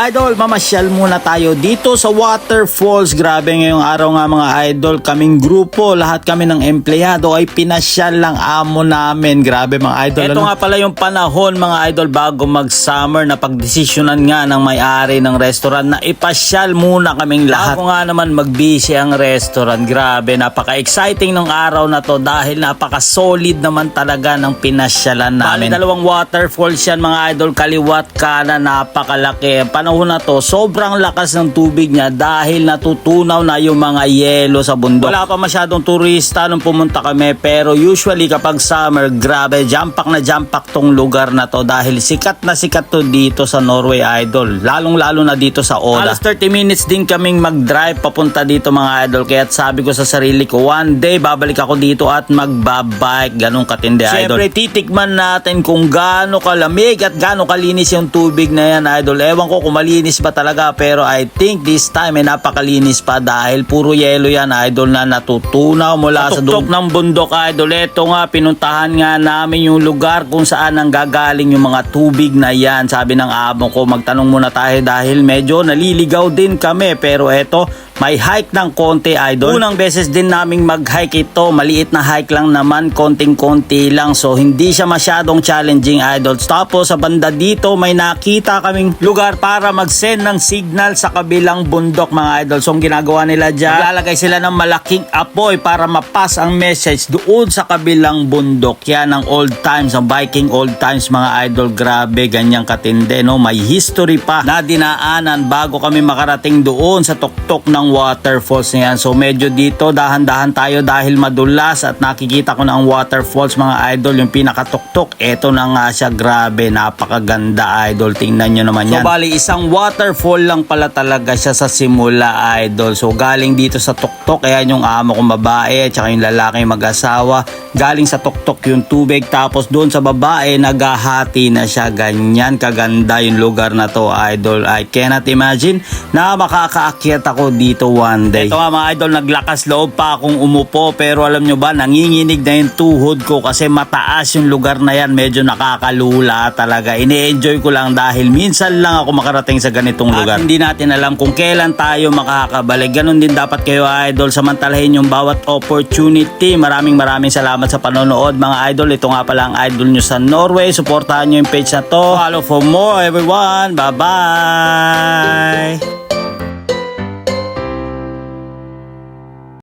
Idol, mamasyal muna tayo dito sa waterfalls. Grabe ngayong araw nga mga idol, kaming grupo, lahat kami ng empleyado ay pinasyal lang amo namin. Grabe mga idol. Ito nga pala yung panahon mga idol bago mag-summer na pagdesisyonan nga ng may-ari ng restaurant na ipasyal muna kaming lahat. Ako nga naman mag-busy ang restaurant. Grabe, napaka-exciting ng araw na to dahil napaka-solid naman talaga ng pinasyalan namin. Bali, dalawang waterfalls yan mga idol, kaliwat kanan, napakalaki. Panahon na to, sobrang lakas ng tubig niya dahil natutunaw na yung mga yelo sa bundok. Wala pa masyadong turista nung pumunta kami pero usually kapag summer, grabe, jampak na jampak tong lugar na to dahil sikat na sikat to dito sa Norway Idol. Lalong lalo na dito sa Ola. Alas 30 minutes din kaming mag-drive papunta dito mga idol kaya sabi ko sa sarili ko, one day babalik ako dito at magbabike. Ganong katindi idol. Siyempre titikman natin kung gaano kalamig at gaano kalinis yung tubig na yan idol. Ewan ko kung malinis ba talaga pero I think this time ay napakalinis pa dahil puro yelo yan idol na natutunaw mula sa tuktok ng bundok idol. Ito nga pinuntahan nga namin yung lugar kung saan ang gagaling yung mga tubig na yan. Sabi ng amo ko magtanong muna tayo dahil medyo naliligaw din kami pero eto may hike ng konti idol. Unang beses din naming mag-hike ito. Maliit na hike lang naman, konting-konti lang. So hindi siya masyadong challenging idol. Tapos sa banda dito may nakita kaming lugar para mag-send ng signal sa kabilang bundok mga idol. So ang ginagawa nila dyan, maglalagay sila ng malaking apoy para mapas ang message doon sa kabilang bundok. Yan ang old times, ang Viking old times mga idol. Grabe, ganyang katindi. No? May history pa na dinaanan bago kami makarating doon sa tuktok ng waterfalls na yan. So medyo dito dahan-dahan tayo dahil madulas at nakikita ko na ang waterfalls mga idol yung pinakatuktok. Ito na nga siya grabe napakaganda idol. Tingnan nyo naman yan. So bali isang waterfall lang pala talaga siya sa simula idol. So galing dito sa tuktok ayan yung amo kong babae at saka yung lalaki mag-asawa. Galing sa tuktok yung tubig tapos doon sa babae naghahati na siya. Ganyan kaganda yung lugar na to idol. I cannot imagine na makakaakyat ako dito one day. Ito nga mga idol, naglakas loob pa akong umupo pero alam nyo ba, nanginginig na yung tuhod ko kasi mataas yung lugar na yan. Medyo nakakalula talaga. Ini-enjoy ko lang dahil minsan lang ako makarating sa ganitong lugar. At hindi natin alam kung kailan tayo makakabalik. Ganon din dapat kayo idol. Samantalahin yung bawat opportunity. Maraming maraming salamat sa panonood mga idol. Ito nga pala ang idol nyo sa Norway. Supportahan nyo yung page na to. Follow for more everyone. Bye-bye!